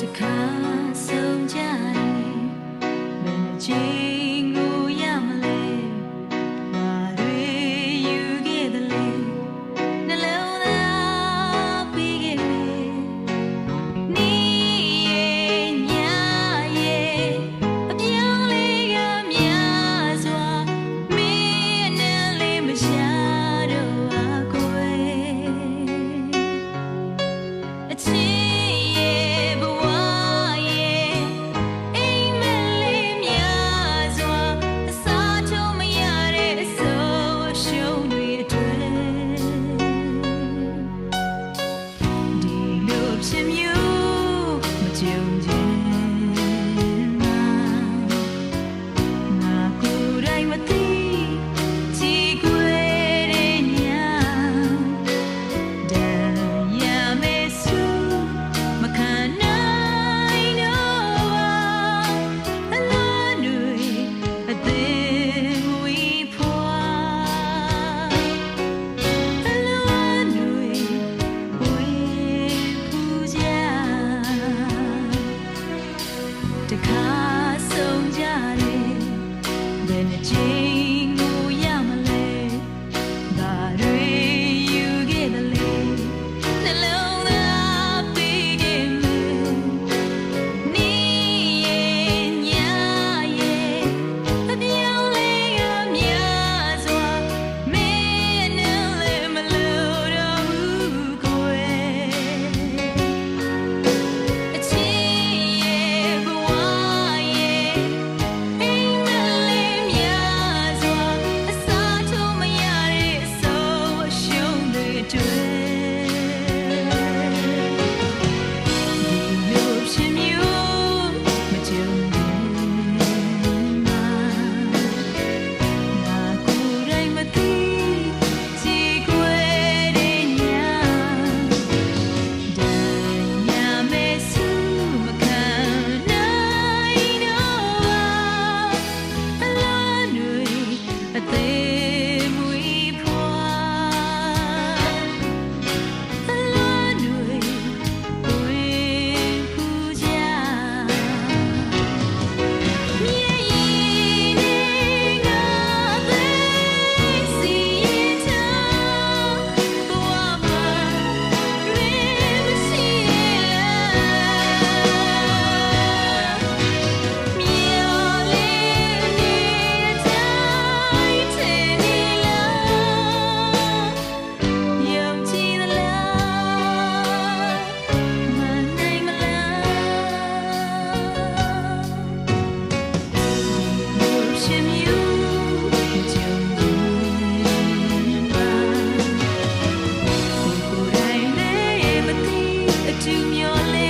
တစ်ခါဆုံးကြရင်မကြည့် energy. to to your lips.